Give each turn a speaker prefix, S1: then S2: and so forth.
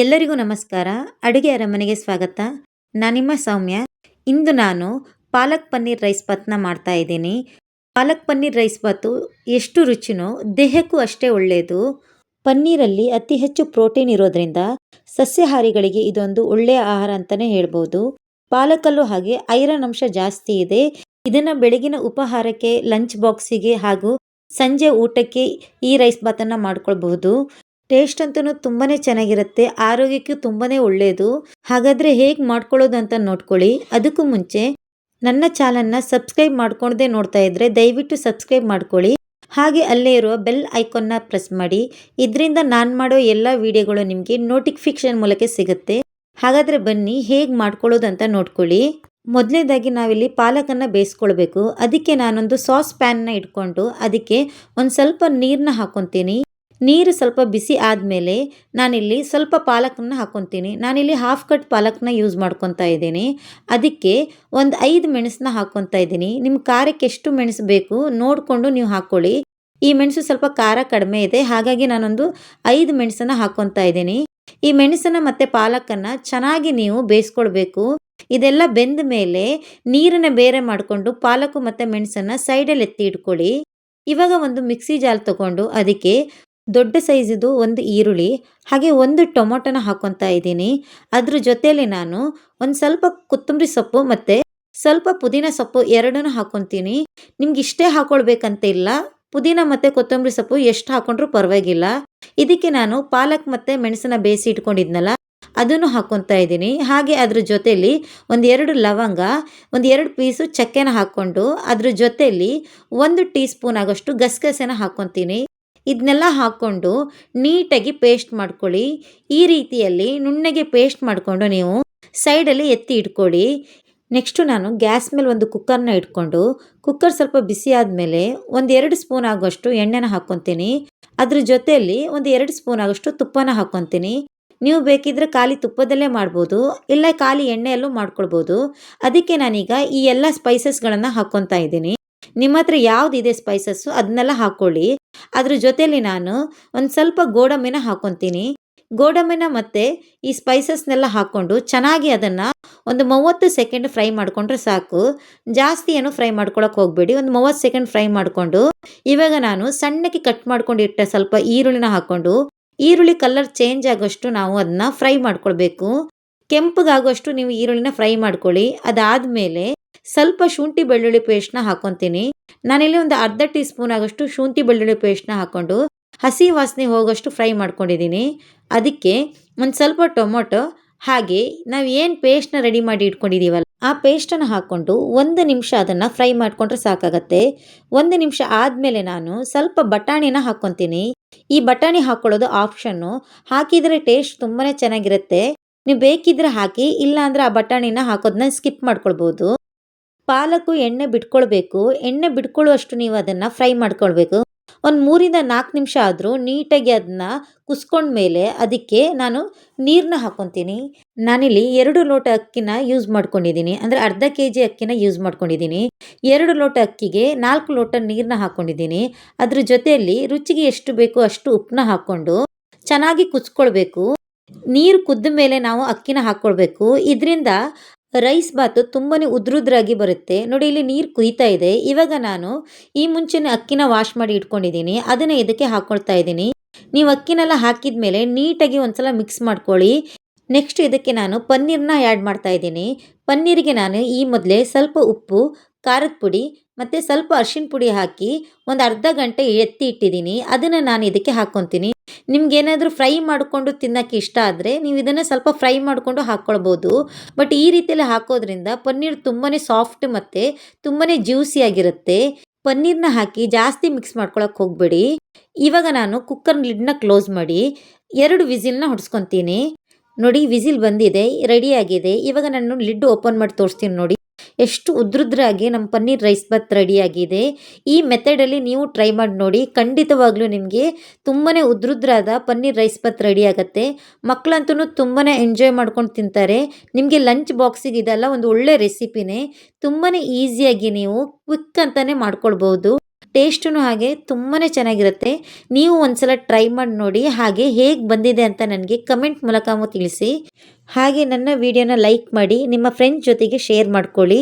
S1: ಎಲ್ಲರಿಗೂ ನಮಸ್ಕಾರ. ಅಡುಗೆ ಅರಮನೆಗೆ ಸ್ವಾಗತ. ನಾನು ನಿಮ್ಮ ಸೌಮ್ಯ. ಇಂದು ನಾನು ಪಾಲಕ್ ಪನ್ನೀರ್ ರೈಸ್ ಬಾತ್ನ ಮಾಡ್ತಾ ಇದ್ದೀನಿ. ಪಾಲಕ್ ಪನ್ನೀರ್ ರೈಸ್ ಬಾತು ಎಷ್ಟು ರುಚಿನೋ ದೇಹಕ್ಕೂ ಅಷ್ಟೇ ಒಳ್ಳೆಯದು ಪನ್ನೀರಲ್ಲಿ ಅತಿ ಹೆಚ್ಚು ಪ್ರೋಟೀನ್ ಇರೋದ್ರಿಂದ ಸಸ್ಯಾಹಾರಿಗಳಿಗೆ ಇದೊಂದು ಒಳ್ಳೆಯ ಆಹಾರ ಅಂತಲೇ ಹೇಳ್ಬೋದು. ಪಾಲಕಲ್ಲೂ ಹಾಗೆ ಐರನ್ ಅಂಶ ಜಾಸ್ತಿ ಇದೆ. ಇದನ್ನು ಬೆಳಗಿನ ಉಪಹಾರಕ್ಕೆ, ಲಂಚ್ ಬಾಕ್ಸಿಗೆ ಹಾಗೂ ಸಂಜೆ ಊಟಕ್ಕೆ ಈ ರೈಸ್ ಬಾತನ್ನು ಮಾಡ್ಕೊಳ್ಬಹುದು. ಟೇಸ್ಟ್ ಅಂತೂ ತುಂಬಾ ಚೆನ್ನಾಗಿರುತ್ತೆ, ಆರೋಗ್ಯಕ್ಕೂ ತುಂಬಾ ಒಳ್ಳೆಯದು ಹಾಗಾದರೆ ಹೇಗೆ ಮಾಡ್ಕೊಳ್ಳೋದು ಅಂತ ನೋಡ್ಕೊಳ್ಳಿ. ಅದಕ್ಕೂ ಮುಂಚೆ ನನ್ನ ಚಾನಲ್ನ ಸಬ್ಸ್ಕ್ರೈಬ್ ಮಾಡ್ಕೊಳ್ದೆ ನೋಡ್ತಾ ಇದ್ದರೆ ದಯವಿಟ್ಟು ಸಬ್ಸ್ಕ್ರೈಬ್ ಮಾಡ್ಕೊಳ್ಳಿ. ಹಾಗೆ ಅಲ್ಲೇ ಇರುವ ಬೆಲ್ ಐಕಾನ್ನ ಪ್ರೆಸ್ ಮಾಡಿ. ಇದರಿಂದ ನಾನು ಮಾಡೋ ಎಲ್ಲ ವಿಡಿಯೋಗಳು ನಿಮಗೆ ನೋಟಿಫಿಕೇಶನ್ ಮೂಲಕ ಸಿಗುತ್ತೆ. ಹಾಗಾದರೆ ಬನ್ನಿ, ಹೇಗೆ ಮಾಡ್ಕೊಳ್ಳೋದು ಅಂತ ನೋಡ್ಕೊಳ್ಳಿ. ಮೊದಲನೇದಾಗಿ ನಾವಿಲ್ಲಿ ಪಾಲಕನ್ನು ಬೇಯಿಸ್ಕೊಳ್ಬೇಕು. ಅದಕ್ಕೆ ನಾನೊಂದು ಸಾಸ್ ಪ್ಯಾನ್ನ ಇಟ್ಕೊಂಡು ಅದಕ್ಕೆ ಒಂದು ಸ್ವಲ್ಪ ನೀರನ್ನ ಹಾಕ್ಕೊತೀನಿ ನೀರು ಸ್ವಲ್ಪ ಬಿಸಿ ಆದಮೇಲೆ ನಾನಿಲ್ಲಿ ಸ್ವಲ್ಪ ಪಾಲಕನ್ನ ಹಾಕ್ಕೊತೀನಿ ನಾನಿಲ್ಲಿ ಹಾಫ್ ಕಟ್ ಪಾಲಕ್ನ ಯೂಸ್ ಮಾಡ್ಕೊತಾ ಇದ್ದೀನಿ. ಅದಕ್ಕೆ ಒಂದು ಐದು ಮೆಣಸನ್ನ ಹಾಕ್ಕೊತಾ ಇದ್ದೀನಿ. ನಿಮ್ಮ ಖಾರಕ್ಕೆ ಎಷ್ಟು ಮೆಣಸು ಬೇಕು ನೋಡಿಕೊಂಡು ನೀವು ಹಾಕ್ಕೊಳ್ಳಿ ಈ ಮೆಣಸು ಸ್ವಲ್ಪ ಖಾರ ಕಡಿಮೆ ಇದೆ. ಹಾಗಾಗಿ ನಾನೊಂದು ಐದು ಮೆಣಸನ್ನು ಹಾಕ್ಕೊತಾ ಇದ್ದೀನಿ. ಈ ಮೆಣಸನ್ನು ಮತ್ತು ಪಾಲಕನ್ನು ಚೆನ್ನಾಗಿ ನೀವು ಬೇಯಿಸ್ಕೊಳ್ಬೇಕು. ಇದೆಲ್ಲ ಬೆಂದ ಮೇಲೆ ನೀರನ್ನು ಬೇರೆ ಮಾಡಿಕೊಂಡು ಪಾಲಕು ಮತ್ತು ಮೆಣಸನ್ನು ಸೈಡಲ್ಲಿ ಎತ್ತಿ ಇಟ್ಕೊಳ್ಳಿ. ಇವಾಗ ಒಂದು ಮಿಕ್ಸಿ ಜಾಲ್ ತಗೊಂಡು ಅದಕ್ಕೆ ದೊಡ್ಡ ಸೈಜಿದು ಒಂದು ಈರುಳ್ಳಿ, ಹಾಗೆ ಒಂದು ಟೊಮೊಟೊನ ಹಾಕೊತಾ ಇದ್ದೀನಿ. ಅದ್ರ ಜೊತೆಯಲ್ಲಿ ನಾನು ಒಂದು ಸ್ವಲ್ಪ ಕೊತ್ತಂಬರಿ ಸೊಪ್ಪು ಮತ್ತು ಸ್ವಲ್ಪ ಪುದೀನ ಸೊಪ್ಪು ಎರಡನ್ನೂ ಹಾಕೊತೀನಿ. ನಿಮ್ಗೆ ಇಷ್ಟೇ ಹಾಕ್ಕೊಳ್ಬೇಕಂತ ಇಲ್ಲ. ಪುದೀನ ಮತ್ತು ಕೊತ್ತಂಬರಿ ಸೊಪ್ಪು ಎಷ್ಟು ಹಾಕೊಂಡ್ರು ಪರವಾಗಿಲ್ಲ. ಇದಕ್ಕೆ ನಾನು ಪಾಲಕ್ ಮತ್ತು ಮೆಣಸನ್ನ ಬೇಯಿಸಿ ಇಟ್ಕೊಂಡಿದ್ನಲ್ಲ, ಅದನ್ನು ಹಾಕೊತಾ ಇದ್ದೀನಿ. ಹಾಗೆ ಅದ್ರ ಜೊತೆಯಲ್ಲಿ ಒಂದೆರಡು ಲವಂಗ, ಒಂದು ಎರಡು ಪೀಸು ಚಕ್ಕೆನ ಹಾಕ್ಕೊಂಡು ಅದ್ರ ಜೊತೆಯಲ್ಲಿ ಒಂದು ಟೀ ಸ್ಪೂನ್ ಆಗೋಷ್ಟು ಗಸಗಸೆನ ಹಾಕ್ಕೊತೀನಿ ಇದನ್ನೆಲ್ಲ ಹಾಕ್ಕೊಂಡು ನೀಟಾಗಿ ಪೇಸ್ಟ್ ಮಾಡ್ಕೊಳ್ಳಿ. ಈ ರೀತಿಯಲ್ಲಿ ನುಣ್ಣಗೆ ಪೇಸ್ಟ್ ಮಾಡಿಕೊಂಡು ನೀವು ಸೈಡಲ್ಲಿ ಎತ್ತಿ ಇಟ್ಕೊಳ್ಳಿ. ನೆಕ್ಸ್ಟು ನಾನು ಗ್ಯಾಸ್ ಮೇಲೆ ಒಂದು ಕುಕ್ಕರ್ನ ಇಟ್ಕೊಂಡು ಕುಕ್ಕರ್ ಸ್ವಲ್ಪ ಬಿಸಿ ಆದಮೇಲೆ ಒಂದು ಎರಡು ಸ್ಪೂನ್ ಆಗೋಷ್ಟು ಎಣ್ಣೆನ ಹಾಕ್ಕೊತೀನಿ. ಅದ್ರ ಜೊತೆಯಲ್ಲಿ ಒಂದು ಎರಡು ಸ್ಪೂನ್ ಆಗೋಷ್ಟು ತುಪ್ಪನ ಹಾಕ್ಕೊತೀನಿ. ನೀವು ಬೇಕಿದ್ರೆ ಖಾಲಿ ತುಪ್ಪದಲ್ಲೇ ಮಾಡ್ಬೋದು, ಇಲ್ಲ ಖಾಲಿ ಎಣ್ಣೆಯಲ್ಲೂ ಮಾಡ್ಕೊಳ್ಬೋದು. ಅದಕ್ಕೆ ನಾನೀಗ ಈ ಎಲ್ಲ ಸ್ಪೈಸಸ್ಗಳನ್ನು ಹಾಕ್ಕೊತಾ ಇದ್ದೀನಿ. ನಿಮ್ಮ ಹತ್ರ ಯಾವುದಿದೆ ಸ್ಪೈಸಸ್ಸು ಅದನ್ನೆಲ್ಲ ಹಾಕ್ಕೊಳ್ಳಿ. ಅದ್ರ ಜೊತೆಯಲ್ಲಿ ನಾನು ಒಂದು ಸ್ವಲ್ಪ ಗೋಡಂಬಿನ ಹಾಕ್ಕೊತೀನಿ ಗೋಡಂಬಿನ ಮತ್ತು ಈ ಸ್ಪೈಸಸ್ನೆಲ್ಲ ಹಾಕ್ಕೊಂಡು ಚೆನ್ನಾಗಿ ಅದನ್ನು ಒಂದು ಮೂವತ್ತು ಸೆಕೆಂಡ್ ಫ್ರೈ ಮಾಡಿಕೊಂಡ್ರೆ ಸಾಕು. ಜಾಸ್ತಿ ಏನು ಫ್ರೈ ಮಾಡ್ಕೊಳಕ್ಕೆ ಹೋಗಬೇಡಿ. ಒಂದು ಮೂವತ್ತು ಸೆಕೆಂಡ್ ಫ್ರೈ ಮಾಡಿಕೊಂಡು ಇವಾಗ ನಾನು ಸಣ್ಣಕ್ಕೆ ಕಟ್ ಮಾಡ್ಕೊಂಡು ಇಟ್ಟೆ ಸ್ವಲ್ಪ ಈರುಳ್ಳಿನ ಹಾಕ್ಕೊಂಡು ಈರುಳ್ಳಿ ಕಲರ್ ಚೇಂಜ್ ಆಗೋಷ್ಟು ನಾವು ಅದನ್ನ ಫ್ರೈ ಮಾಡ್ಕೊಳ್ಬೇಕು. ಕೆಂಪಗಾಗುವಷ್ಟು ನೀವು ಈರುಳ್ಳಿನ ಫ್ರೈ ಮಾಡ್ಕೊಳ್ಳಿ. ಅದಾದಮೇಲೆ ಸ್ವಲ್ಪ ಶುಂಠಿ ಬೆಳ್ಳುಳ್ಳಿ ಪೇಸ್ಟ್ನ ಹಾಕ್ಕೊತೀನಿ ನಾನಿಲ್ಲಿ ಒಂದು ಅರ್ಧ ಟೀ ಸ್ಪೂನ್ ಆಗೋಷ್ಟು ಶುಂಠಿ ಬೆಳ್ಳುಳ್ಳಿ ಪೇಸ್ಟ್ನ ಹಾಕ್ಕೊಂಡು ಹಸಿ ವಾಸನೆ ಹೋಗೋಷ್ಟು ಫ್ರೈ ಮಾಡ್ಕೊಂಡಿದ್ದೀನಿ. ಅದಕ್ಕೆ ಒಂದು ಸ್ವಲ್ಪ ಟೊಮೊಟೊ, ಹಾಗೆ ನಾವು ಏನು ಪೇಸ್ಟ್ನ ರೆಡಿ ಮಾಡಿ ಇಟ್ಕೊಂಡಿದ್ದೀವಲ್ಲ, ಆ ಪೇಸ್ಟನ್ನು ಹಾಕ್ಕೊಂಡು ಒಂದು ನಿಮಿಷ ಅದನ್ನು ಫ್ರೈ ಮಾಡಿಕೊಂಡ್ರೆ ಸಾಕಾಗತ್ತೆ. ಒಂದು ನಿಮಿಷ ಆದಮೇಲೆ ನಾನು ಸ್ವಲ್ಪ ಬಟಾಣಿನ ಹಾಕ್ಕೊತೀನಿ. ಈ ಬಟಾಣಿ ಹಾಕ್ಕೊಳ್ಳೋದು ಆಪ್ಷನ್ನು ಹಾಕಿದರೆ ಟೇಸ್ಟ್ ತುಂಬಾ ಚೆನ್ನಾಗಿರುತ್ತೆ. ನೀವು ಬೇಕಿದ್ರೆ ಹಾಕಿ, ಇಲ್ಲಾಂದ್ರೆ ಆ ಬಟಾಣಿನ ಹಾಕೋದನ್ನ ಸ್ಕಿಪ್ ಮಾಡ್ಕೊಳ್ಬೋದು. ಪಾಲಕು ಎಣ್ಣೆ ಬಿಟ್ಕೊಳ್ಬೇಕು. ಎಣ್ಣೆ ಬಿಟ್ಕೊಳ್ಳುವಷ್ಟು ನೀವು ಅದನ್ನು ಫ್ರೈ ಮಾಡ್ಕೊಳ್ಬೇಕು. ಒಂದು ಮೂರಿಂದ ನಾಲ್ಕು ನಿಮಿಷ ಆದರೂ ನೀಟಾಗಿ ಅದನ್ನ ಕುಸ್ಕೊಂಡ್ಮೇಲೆ ಅದಕ್ಕೆ ನಾನು ನೀರನ್ನ ಹಾಕ್ಕೊತೀನಿ. ನಾನಿಲ್ಲಿ ಎರಡು ಲೋಟ ಅಕ್ಕಿನ ಯೂಸ್ ಮಾಡ್ಕೊಂಡಿದ್ದೀನಿ. ಅಂದರೆ ಅರ್ಧ ಕೆ ಜಿ ಅಕ್ಕಿನ ಯೂಸ್ ಮಾಡ್ಕೊಂಡಿದ್ದೀನಿ. ಎರಡು ಲೋಟ ಅಕ್ಕಿಗೆ ನಾಲ್ಕು ಲೋಟ ನೀರನ್ನ ಹಾಕ್ಕೊಂಡಿದ್ದೀನಿ. ಅದ್ರ ಜೊತೆಯಲ್ಲಿ ರುಚಿಗೆ ಎಷ್ಟು ಬೇಕು ಅಷ್ಟು ಉಪ್ಪನ್ನ ಹಾಕ್ಕೊಂಡು ಚೆನ್ನಾಗಿ ಕುಚ್ಕೊಳ್ಬೇಕು ನೀರು ಕುದ್ದ ಮೇಲೆ ನಾವು ಅಕ್ಕಿನ ಹಾಕ್ಕೊಳ್ಬೇಕು. ಇದರಿಂದ ರೈಸ್ ಬಾತು ತುಂಬಾ ಉದ್ರುದ್ರಾಗಿ ಬರುತ್ತೆ. ನೋಡಿ, ಇಲ್ಲಿ ನೀರು ಕುಯ್ತಾ ಇದೆ. ಇವಾಗ ನಾನು ಈ ಮುಂಚೆನೆ ಅಕ್ಕಿನ ವಾಶ್ ಮಾಡಿ ಇಟ್ಕೊಂಡಿದ್ದೀನಿ. ಅದನ್ನು ಇದಕ್ಕೆ ಹಾಕ್ಕೊಳ್ತಾ ಇದ್ದೀನಿ. ನೀವು ಅಕ್ಕಿನೆಲ್ಲ ಹಾಕಿದ ಮೇಲೆ ನೀಟಾಗಿ ಒಂದ್ಸಲ ಮಿಕ್ಸ್ ಮಾಡ್ಕೊಳ್ಳಿ. ನೆಕ್ಸ್ಟ್ ಇದಕ್ಕೆ ನಾನು ಪನ್ನೀರ್ನ ಆ್ಯಡ್ ಮಾಡ್ತಾ ಇದ್ದೀನಿ. ಪನ್ನೀರಿಗೆ ನಾನು ಈ ಮೊದಲೇ ಸ್ವಲ್ಪ ಉಪ್ಪು ಖಾರದ ಪುಡಿ ಮತ್ತು ಸ್ವಲ್ಪ ಅರ್ಶಿಣ ಪುಡಿ ಹಾಕಿ ಒಂದು ಅರ್ಧ ಗಂಟೆ ಎತ್ತಿ ಇಟ್ಟಿದ್ದೀನಿ. ಅದನ್ನು ನಾನು ಇದಕ್ಕೆ ಹಾಕ್ಕೊತೀನಿ ನಿಮ್ಗೇನಾದರೂ ಫ್ರೈ ಮಾಡಿಕೊಂಡು ತಿನ್ನೋಕ್ಕೆ ಇಷ್ಟ ಆದರೆ ನೀವು ಇದನ್ನು ಸ್ವಲ್ಪ ಫ್ರೈ ಮಾಡಿಕೊಂಡು ಹಾಕ್ಕೊಳ್ಬೋದು ಬಟ್ ಈ ರೀತಿಯಲ್ಲಿ ಹಾಕೋದ್ರಿಂದ ಪನ್ನೀರ್ ತುಂಬಾ ಸಾಫ್ಟ್ ಮತ್ತು ತುಂಬಾ ಜ್ಯೂಸಿಯಾಗಿರುತ್ತೆ ಪನ್ನೀರ್ನ ಹಾಕಿ ಜಾಸ್ತಿ ಮಿಕ್ಸ್ ಮಾಡ್ಕೊಳಕ್ಕೆ ಹೋಗಬೇಡಿ. ಇವಾಗ ನಾನು ಕುಕ್ಕರ್ ಲಿಡ್ನ ಕ್ಲೋಸ್ ಮಾಡಿ ಎರಡು ವಿಸಿಲ್ನ ಹೊಡ್ಸ್ಕೊತೀನಿ. ನೋಡಿ ವಿಸಿಲ್ ಬಂದಿದೆ ರೆಡಿಯಾಗಿದೆ ಇವಾಗ ನಾನು ಲಿಡ್ ಓಪನ್ ಮಾಡಿ ತೋರಿಸ್ತೀನಿ ನೋಡಿ. ಎಷ್ಟು ಉದ್ರುದ್ರಾಗಿ ನಮ್ಮ ಪನ್ನೀರ್ ರೈಸ್ ಬಾತ್ ರೆಡಿಯಾಗಿದೆ. ಈ ಮೆಥಡಲ್ಲಿ ನೀವು ಟ್ರೈ ಮಾಡಿ ನೋಡಿ. ಖಂಡಿತವಾಗ್ಲೂ ನಿಮಗೆ ತುಂಬಾ ಉದ್ರುದ್ರಾದ ಪನ್ನೀರ್ ರೈಸ್ ಬಾತ್ ರೆಡಿ ಆಗುತ್ತೆ ಮಕ್ಕಳಂತೂ ತುಂಬಾ ಎಂಜಾಯ್ ಮಾಡ್ಕೊಂಡು ತಿಂತಾರೆ. ನಿಮಗೆ ಲಂಚ್ ಬಾಕ್ಸಿಗೆ ಇದೆಲ್ಲ ಒಂದು ಒಳ್ಳೆ ರೆಸಿಪಿನೇ ತುಂಬಾ ಈಸಿಯಾಗಿ ನೀವು ಕ್ವಿಕ್ ಅಂತಲೇ ಮಾಡ್ಕೊಳ್ಬೋದು ಟೇಸ್ಟೂ ಹಾಗೆ ತುಂಬಾ ಚೆನ್ನಾಗಿರುತ್ತೆ. ನೀವು ಒಂದ್ಸಲ ಟ್ರೈ ಮಾಡಿ ನೋಡಿ ಹಾಗೆ ಹೇಗೆ ಬಂದಿದೆ ಅಂತ ನನಗೆ ಕಮೆಂಟ್ ಮೂಲಕ ತಿಳಿಸಿ. ಹಾಗೆ ನನ್ನ ವಿಡಿಯೋನ ಲೈಕ್ ಮಾಡಿ, ನಿಮ್ಮ ಫ್ರೆಂಡ್ಸ್ ಜೊತೆಗೆ ಶೇರ್ ಮಾಡ್ಕೊಳ್ಳಿ.